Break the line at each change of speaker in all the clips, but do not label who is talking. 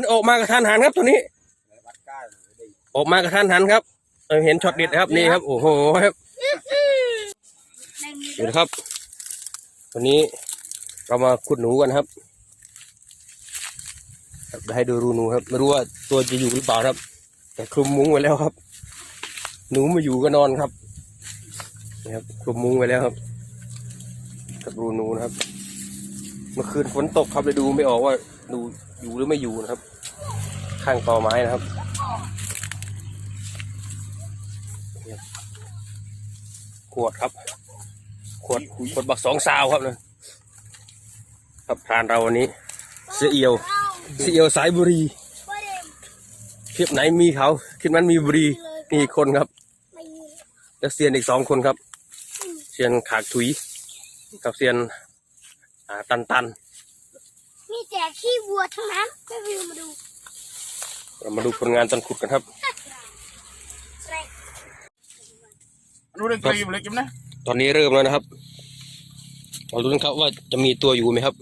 มันออกมากระทันหันครับตัวนี้ ออกมากระทันหันครับเออเห็นช็อตเด็ดนะครับนี่ครับ โอ้โหครับเดี๋ยวนะครับ วันนี้เรามาขุดหนูกันครับครับเดี๋ยวให้ดูรูหนูครับไม่รู้ว่าตัวจะอยู่หรือเปล่าครับ แต่คลุมมุ้งไว้แล้วครับ หนูมาอยู่ก็นอนครับนี่ครับคลุมมุ้งไว้แล้วครับ กับรูหนูนะครับ เมื่อคืนฝนตกครับเลยดูไม่ออกว่าหนูอยู่หรือไม่อยู่นะครับ ข้างตอไม้นะครับขวดครับ ขวดขวดบักสองซาวครับนะครับพรานเราวันนี้เสียเอียวเสียเอียวสายบุรีคลิปไหนมีเขาคลิปนั้นมีบุรีมีอีกคนครับ
ไม่มี
แล้วเซียนอีกสองคนครับเซียนขากถุย กับเซียนอ่าตันตัน
มีแต่ขี้วัวทั้งนั้นไม่วิวมาดู
เรามาดูผลงานตอนขุดกันครับ
แรง
รู้เรื่องกรีมเลยกิมนะ
ตอนนี้เริ่มแล้วนะครับเราดูกันครับว่าจะมีตัวอยู่ไหมครับ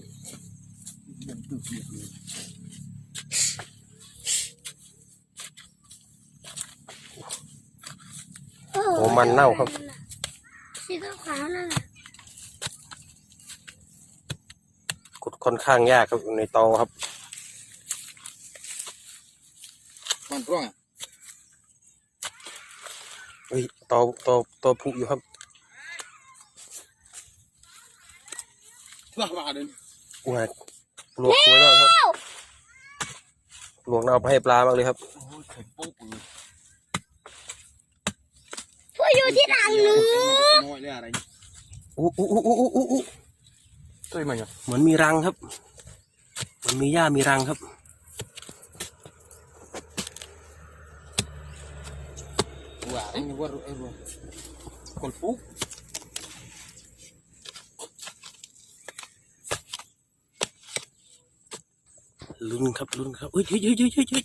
โอ้
โอ้มันเน่าครับ
สีขาวๆนั่นน่ะ
ขุดค่อนข้างยากครับอยู่ในตอครับ
มัน ร่วงอะ
เฮ้ยตอตอตอผุอยู่ครับ
ว่าว่าเดิน
ว้ายปลวกสวยมากครับปลวกน่าเอาไปให้ปลามากเลยครับ
โอ้ยไข่ปุ๊บเลย
พวกอยู่ที่หลังหนู
น้อยเลยอะไร
อู้อู้อู้อู้อู้อู้
ตัวมันอะ
เหมือนมีรังครับเหมันมีหญ้ามีรังครับ
ว่าไอ้นี่ว่าไอ้ว่าคนปุ๊บ
ลุ้นครับลุ้นครับเฮ้ย เฮ้ยเฮ้ยเฮ้ยเฮ้ยเฮ้ย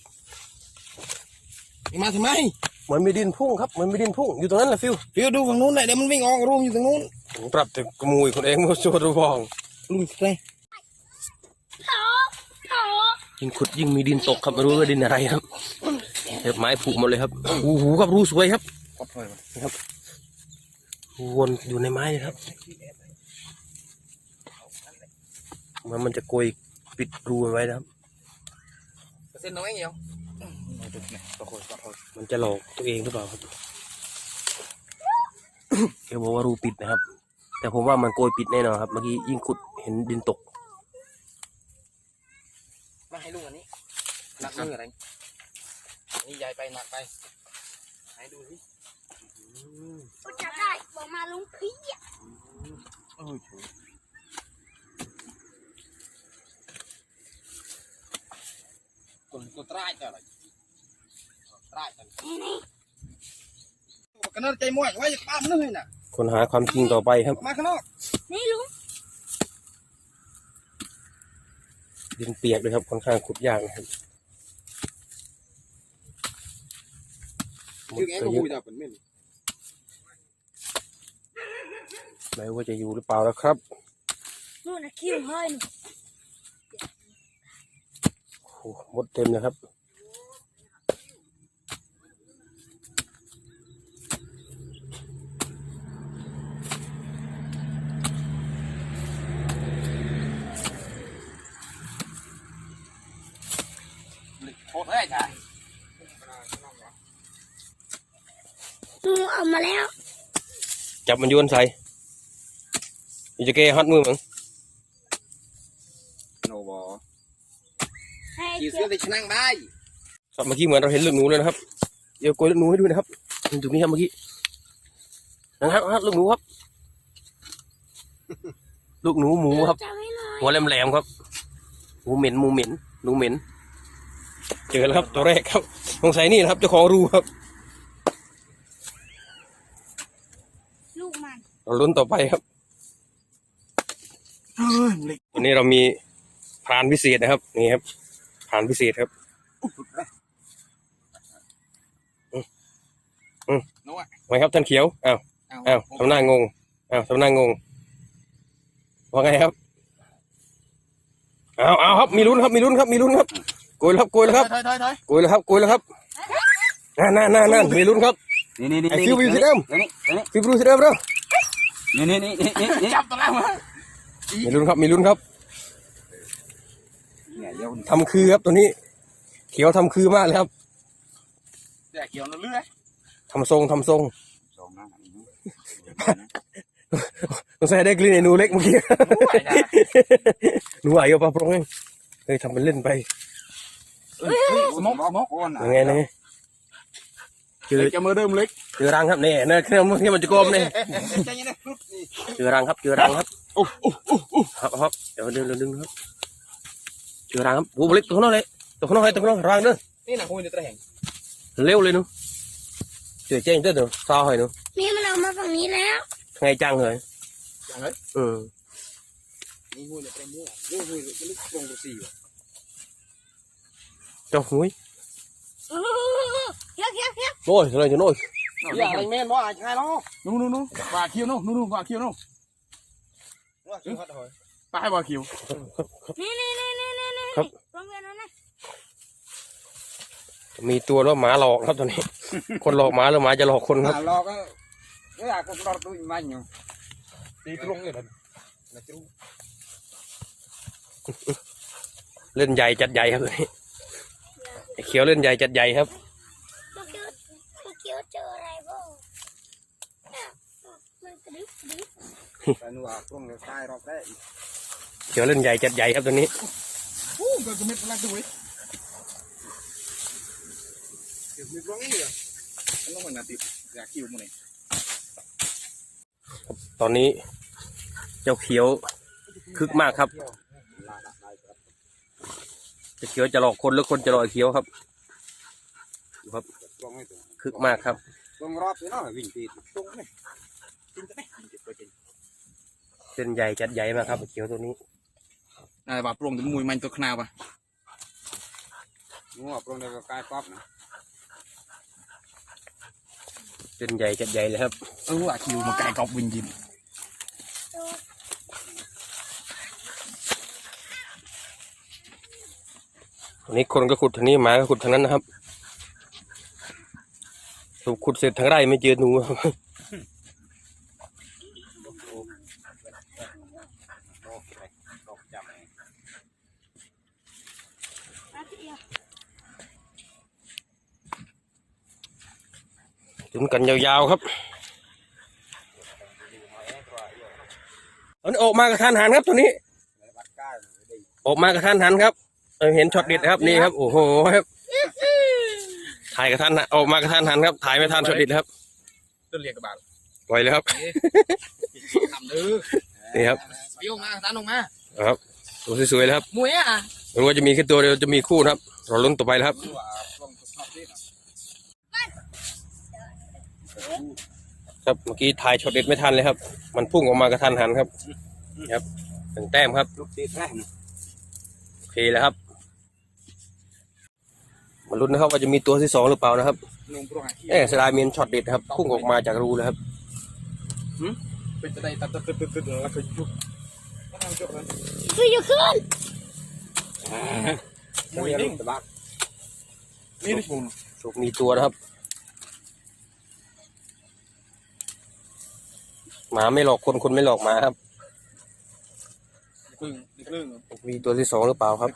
นี่มาทำไม
เหมือนมีดินพุ่งครับเหมือนมีดินพุ่งอยู่ตรงนั้นแหละฟิว
เดี๋ยวดูฝั่งนู้นหน่อยเดี๋ยวมันวิ่งออกรูมอยู่ตรงนู้น
ผมปรับแต่กระมุยคนเองมาโชว์ดูบอง
ลุงใส่
โถโถ
ยิ่งขุดยิ่งมีดินตกครับไม่รู้ว่าดินอะไรครับเห็บไม้ผุหมดเลยครับโอ้โหครับรูสวยครับ
กดเลยมัน
วนอยู่ในไม้เลยครับมันมันจะโกยปิดรูมันไว้นะครับ
เส้นน้อยเงี้ยเอาตัวไหนตัวโคตรตัวโคตร
มันจะหลอกตัวเองหรือเปล่าครับแกบอกว่ารูปิดนะครับ แต่ผมว่ามันโกยปิดแน่นอนครับ เมื่อกี้ยิ่งขุดเห็นดินตก
มาให้ลุงอันนี้หนักมืออะไรนี่ยายไปหนักไป ให้ดูสิ
กูจับได้บอกมาลุงพี่อะ
เออถูกคนก็ตรายแต่อะไรตรายแต่
นี่นี่
กันนั่นใจม่วยไว้ป้ามนึงน่ะ
คนหาความจริงต่อไปครับ
มาข้างนอก
นี่ลุง
ดินเปียกเลยครับค่อนข้างขุดยากนะครับ
ยึงเองก็พูดแต่เป็นเม่น
ไม่รู้ว่าจะอยู่หรือเปล่าแล้วครับ
นู่นนะคิวเฮ้ย
โอ้โหมดเต็มเลยครับ
โคตรเลยจ้ะ
หนูเอา มาแล้ว
จับมันโยนใส่อยู่จะแกฮัดมือมั้ง
โนบอ
ให้
ขี่
เจี
เสื้
ย
อติดชนังได้
ครับเมื่อกี้เหมือนเราเห็นลูกหนูเลยนะครับ เดี๋ยวโกยลูกหนูให้ดูนะครับนี่ตรงนี้ครับเมื่อกี้นะครับครับลูกหนูครับ ลูกหนูหมูครับ
จับให้หน่อย
หัวแหลมๆครับหมูเหม็นหมูเหม็นหนูเหม็น เจอแล้วครับตัวแรกครับสงสัยนี่นะครับเจ้าของรูครับ
ลูกมัน
เราลุ้นต่อไปครับ
เฮ้ยเล็ก
วันนี้เรามีพรานพิเศษนะครับ นี่ครับพรานพิเศษครับ
โน้ต
ไว้ครับท่านเขียวอ้าวอ้าวทำหน้างงอ้าวทำหน้างงว่าไงครับอ้าวอ้าวครับมีลุ้นครับมีลุ้นครับมีลุ้นครับโกโกยแล้วครับโกยแล้วครับ
ถอยถอยถอย
โกยแล้วครับโกยแล้วครับนั่นนั่นนั่นนั่นมีลุ้นครับ
นี่นี่นี่
ไอ้คิวอยู่ที่เดิม
นี่นี่
ฟิบรูที่เดิมเร็ว
นี่นี่นี่นี่นี่จับตัวแล้วมา
มีลุ้นครับมีลุ้นครับ
เนี่ยเดี๋ยว
ทำคือครับตัวนี้ เขียวทำคือมากเลยครับ
แต่เกี่ยวนั่นเรื่อย
ทำทรงทำทรง
สองนะ
ต้องใส่ได้กลิ่นไอ้หนูเล็กเมื่อกี้หนูไหวเอาปลาโปรงเองเฮ้ยทำเป็นเล่นไป
สมองสมอง
ยังไงนะ เจอ
จะมือเดิมเล็ก
เจอรังครับนี่เนี่ยเครื่องที่มันจะกลมนี่
ใจเย็นนะ
เจอรังครับเจอรังครับครับครับเดี๋ยวเดี๋ยวเดี๋ยวดึงครับเจอรังครับโอ้โหเล็กตัวข้างนอกเลยตัวข้างนอกเลยตัวข้างนอกรังเด้อ
นี่นะคุยในตะแห่ง
เร็วเลยหนูเจอแจ้งเด้อเดี๋ยวซาหอยหนู
นี่มันออกมาฝั่งนี้แล้ว
ไงจังเลย
อย่างเฮ้ย
เออ
นี่คุยในตะมั่วนี่คุยจะลึกตรงตัวสี่
เจ้าหุย
โอ้ เฮียเฮียเฮีย
โอ้ยอะไรจะโน้ย
อย่าอะไรแม่นบ่อะใช่เนาะนู่นนู่นนู่นปลาคิวนู่นนู่นนู่นปลาคิวนู่นปลาให้ปลาคิว
นี่นี่นี่นี่นี่นี่
ครับ
ตรงเวียนนั้นนะ
มีตัวว่าหมาหลอกครับตอนนี้ คนหลอกหมาหรือหมาจะหลอกคนครับ
รอก็เวลาก็รอตัวมันอยู่ตีตรงเลยนะนะจู
เล่นใหญ่จัดใหญ่ครับตัวนี้ไอ้เขียวเล่นใหญ่จัดใหญ่ครับ
เมื่อกี้เมื่อกี้เจออะไรบ้างมันกระดึ๊บกระดึ๊บ
แต่หนูอะตรงเลยตายรอบแรก
เขียวเล่นใหญ่จัดใหญ่ครับตัวนี้
โอ้ก็จะไม่เป็นไรด้วยเดี๋ยวมีร้องอีกอะต้องมันน่ะติดอยากคิวมันเลย
ตอนนี้ เจ้าเขียวคึกมากครับจ้าเขียวจะหลอกคนหรือคนจะหลอกเขียวครับ ดูครับ
ร้องไม่ตัว
คึกมากครับ
ตรงรอบนี้เนาะวิ่งตีตรงนี่จริงจะไหมจริงจริง
เล่นใหญ่จัดใหญ่มากครับไอ้เขียวตัวนี้
นายว่าปรงถึงมวยมันตัวขนาดปะงูอะปรงได้ก็กลายป๊อปนะ
เล่นใหญ่จัดใหญ่เลยครับ
เออว่าคิวมาไกลกอบวินยิน
ตอนนี้คนก็ขุดทางนี้หมาก็ขุดทางนั้นนะครับ ถูกขุดเสร็จทางไร่ไม่เจอหนูจุนกันยาวๆครับอันออกมากระทันหันครับตัวนี้ ออกมากระทันหันครับเออเห็นช็อตเด็ดครับนี่ครับ โอ้โหครับ ถ่ายกระทันหันออกมากระทันหันครับ ถ่ายไม่ทันช็อตเด็ดครับ
ต้นเรียกกระบาล
ปล่อยเลยครับ
ทำเด้อ
นี่ครับ
โยงมาตาลงมา
ครับตัวสวยๆเลยครับ
มวยอะ
ไม่รู้ว่าจะมีแค่ตัวเดียวจะมีคู่นะครับรอลุ้นต่อไปแล้วครับ
ว่าปรงตัวชอบนี่
ครับเมื่อกี้ถ่ายช็อตเด็ดไม่ทันเลยครับ มันพุ่งออกมากระทันหันครับนี่ครับหนึ่งแต้มครับ
ลูกติดแรก
โอเคแล้วครับ มาลุ้นนะครับว่าจะมีตัวที่สองหรือเปล่านะครับ
นุ่มปรงอะ
เอ๊ะสไลด์เมียนช็อตเด็ดครับพุ่งออกมาจากรูเลยครับ
เป็นจะได้ตัดตัดตัดตัดแล้วก็ยุบก็ทำจบแล้ว
คืออยู่ขึ้น
มวยนิ่งตะบักนี่ดิผม
โชคมีตัวนะครับหมาไม่หลอกคนคนไม่หลอกหมาครับ
ครึ่งครึ่ง
มีตัวที่สองหรือเปล่าครับ